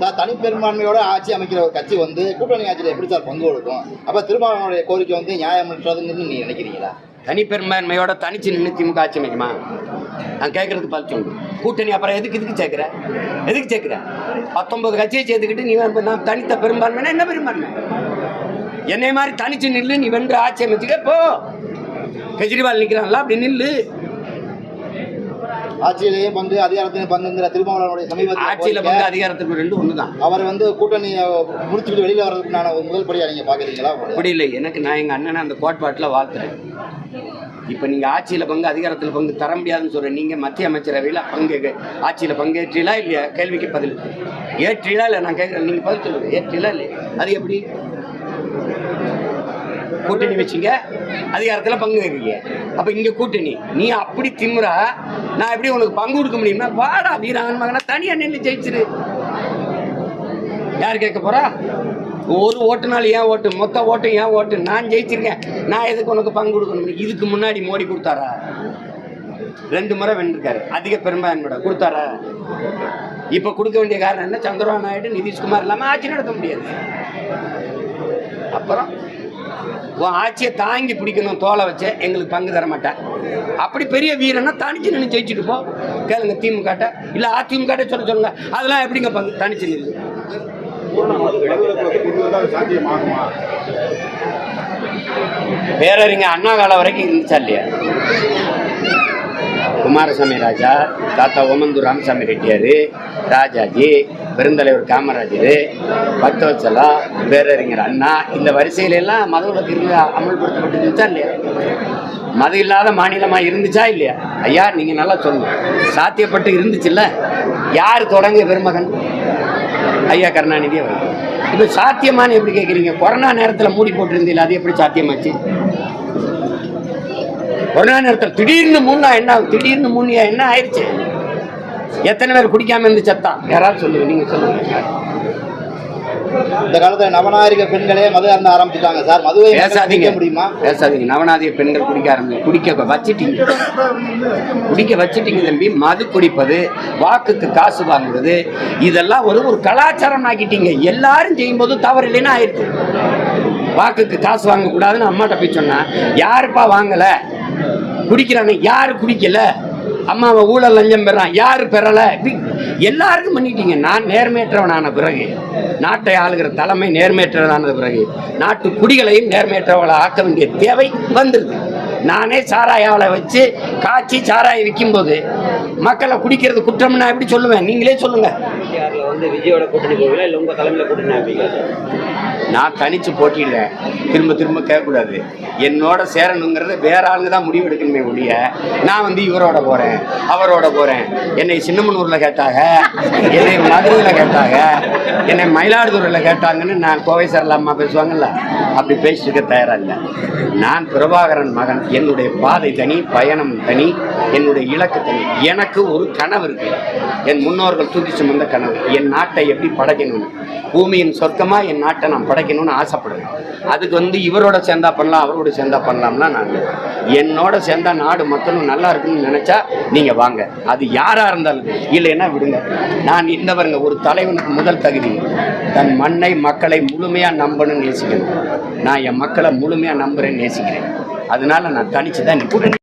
Sir தனிப்பெரும்பான்மையோட ஆட்சி அமைக்கிற ஒரு கட்சி வந்து கூட்டணி ஆட்சியில் எப்படி சார் பங்கு கொடுக்கும்? அப்போ திருமாவளவனுடைய கோரிக்கை வந்து நியாயமற்றதுன்னு நீ நினைக்கிறீங்களா? தனிப்பெரும்பான்மையோட தனிச்சு நின்று திமுக ஆட்சி அமைக்குமா? நான் கேட்கறதுக்கு பதில் சொல்லு. கூட்டணி அப்புறம் எதுக்கு இதுக்கு சேர்க்குற? எதுக்கு சேர்க்குற? பத்தொன்பது கட்சியை சேர்த்துக்கிட்டு நீ நான் தனித்த பெரும்பான்மைனா என்ன பெரும்பான்மை? என்னை மாதிரி தனிச்சு நில்லு நீ வென்று ஆட்சி அமைச்சுக்க போ. கெஜ்ரிவால் நிற்கிறான்ல அப்படி நில்லு. ஆட்சியிலேயே பங்கு அதிகாரத்திலேயே பங்குங்கிற திருமாவளவனுடைய சமீபத்தில் ஆட்சியில் பங்கு அதிகாரத்துக்கு ரெண்டு ஒன்று தான் அவர் வந்து கூட்டணி முடிச்சுட்டு வெளியில வர்றதுக்குண்டான முதல் படியா நீங்க பாக்குறீங்களா அப்படி இல்லை. எனக்கு நான் எங்கள் அண்ணனை அந்த கோட்பாட்டில் வாழ்த்துறேன். இப்போ நீங்கள் ஆட்சியில் பங்கு அதிகாரத்தில் பங்கு தர முடியாதுன்னு சொல்கிறேன் நீங்கள் மத்திய அமைச்சரவையில் பங்கு ஆட்சியில் பங்கேற்றீங்களா இல்லையா? கேள்விக்கு பதில். ஏற்றீங்களா இல்லை நான் கேட்குறேன். நீங்கள் பதில் சொல்லுங்கள் ஏற்றீங்களா இல்லையா? அது எப்படி? கூட்டணி வச்சிங்க. அதிகாரத்தில் பங்கு வைக்கிறீங்க அப்போ இங்கே கூட்டணி. நீ அப்படி திமுறா நான் எப்படி உனக்கு பங்கு கொடுக்க முடியுமா வாடா வீராங்கன் மகனா தனியாக நின்று ஜெயிச்சிரு. யார் கேட்க போறா? ஒரு ஓட்டுனால ஏன் ஓட்டு? மொத்த ஓட்டு ஏன் ஓட்டு? நான் ஜெயிச்சிருக்கேன். நான் எதுக்கு உனக்கு பங்கு கொடுக்கணும் இதுக்கு முன்னாடி மோடி கொடுத்தாரா? ரெண்டு முறை வென்றிருக்காரு. அதிக பெரும்பான்மையோட கொடுத்தாரா? இப்போ கொடுக்க வேண்டிய காரணம் என்ன? சந்திரபாபு நாயுடு நிதிஷ்குமார் இல்லாமல் ஆட்சி நடத்த முடியாது. அப்புறம்? உன் ஆட்சியை தாங்கி பிடிக்கணும் தோலை வச்சு எங்களுக்கு பங்கு தர மாட்டேன் அப்படி பெரிய வீரனா தனிச்சு நின்று ஜெயிச்சுட்டு போ. கேளுங்க திமுகட்ட. இல்லை அதிமுக சொல்ல சொல்லுங்க. அதெல்லாம் எப்படிங்க பங்கு தனிச்சு நின்று பேரறிஞர் அண்ணா காலம் வரைக்கும் இருந்துச்சா இல்லையா? குமாரசாமி ராஜா தாத்தா ஓமந்தூர் ராமசாமி ரெட்டியார் ராஜாஜி பெருந்தலைவர் காமராஜர் பக்தவச்சலா பேரறிஞர் அண்ணா. இந்த வரிசையிலெல்லாம் மத விலக்கு இருந்து அமல்படுத்தப்பட்டு இருந்துச்சா இல்லையா? மதம் இல்லாத மாநிலமாக இருந்துச்சா இல்லையா? ஐயா நீங்கள் நல்லா சொல்லணும் சாத்தியப்பட்டு இருந்துச்சுல்ல? யார் தொடங்கிய பெருமகன்? ஐயா கருணாநிதி அவர் இப்போ சாத்தியமானு எப்படி கேட்குறீங்க கொரோனா நேரத்தில் மூடி போட்டிருந்தீங்களா? அது எப்படி சாத்தியமாச்சு? கொரோனா நேரத்தில் திடீர்னு மூணா என்ன? திடீர்னு மூணியா என்ன ஆயிடுச்சு? எத்தனை பேர் குடிக்காம இருந்து சத்தான் யாராவது சொல்லுங்க நீங்க சொல்லுங்க. இந்த காலத்துல நவநாகரிக பெண்களே மது அருந்த ஆரம்பிச்சுட்டாங்க. சார் மதுவை பேசாதீங்க. முடியுமா? பேசாதீங்க. நவநாதிய பெண்கள் குடிக்க ஆரம்பிங்க குடிக்க வச்சிட்டீங்க. குடிக்க வச்சிட்டீங்க தம்பி. மது குடிப்பது வாக்குக்கு காசு வாங்குறது இதெல்லாம் ஒரு ஒரு கலாச்சாரம் ஆக்கிட்டீங்க. எல்லாரும் செய்யும்போது தவறு இல்லைன்னா ஆயிடுச்சு. வாக்குக்கு காசு வாங்கக்கூடாதுன்னு அம்மாட்ட போய் சொன்னா யாருப்பா வாங்கல? குடிக்கிறாங்க. யாரு குடிக்கல? அம்மாவை ஊழல் லஞ்சம் பெறான். யாரு பெறல? எல்லாருக்கும் பண்ணிட்டீங்க. நான் நேர்மையற்றவனான பிறகு நாட்டை ஆளுகிற தலைமை நேர்மையற்றவனான பிறகு நாட்டு குடிகளையும் நேர்மையற்றவளை ஆக்க வேண்டிய தேவை வந்துருது நானே சாராயாவளை வச்சு காய்ச்சி சாராயை விற்கும்போது மக்களை குடிக்கிறது குற்றம்னா எப்படி சொல்லுவேன்? நீங்களே சொல்லுங்க. வந்து விஜயோட கூட்டணி போவீங்களா? இல்லை உங்க தலைமையில கூட்டணி நான் தனிச்சு போட்டியில திரும்ப திரும்ப கேட்கக்கூடாது. என்னோட சேரணுங்கிறத வேற ஆளுங்க தான் முடிவு எடுக்கணுமே ஒழிய நான் வந்து இவரோட போறேன் அவரோட போறேன். என்னை சின்னமனூர்ல கேட்டாங்க என்னை மதுரையில் கேட்டாங்க என்னை மயிலாடுதுறையில் கேட்டாங்கன்னு நான் கோவை சரலாமா பேசுவாங்கல்ல அப்படி பேசிட்டு தயாரா இல்லை. நான் பிரபாகரன் மகன் என்னுடைய பாதை தனி பயணம் தனி என்னுடைய இலக்கு தனி. எனக்கு ஒரு கனவு இருக்கு. என் முன்னோர்கள் தூக்கி சுமந்த கனவு. என் நாட்டை எப்படி படைக்கணும் பூமியின் சொர்க்கமாக என் நாட்டை நான் படைக்கணும்னு ஆசைப்படுவேன் அதுக்கு வந்து இவரோட சேர்ந்தா பண்ணலாம் அவரோட சேர்ந்தா பண்ணலாம்னா நான் என்னோட சேர்ந்தா நாடு மக்களும் நல்லா இருக்குன்னு நினச்சா நீங்கள் வாங்க. அது யாராக இருந்தாலும் இல்லைன்னா விடுங்க. நான் இன்னவருங்க ஒரு தலைவனுக்கு முதல் தகுதி. தன் மண்ணை மக்களை முழுமையாக நம்பணும்னு நேசிக்கணும். நான் என் மக்களை முழுமையாக நம்புறேன்னு நேசிக்கிறேன். அதனால நான் தனிச்சு தான் நிற்கிறேன்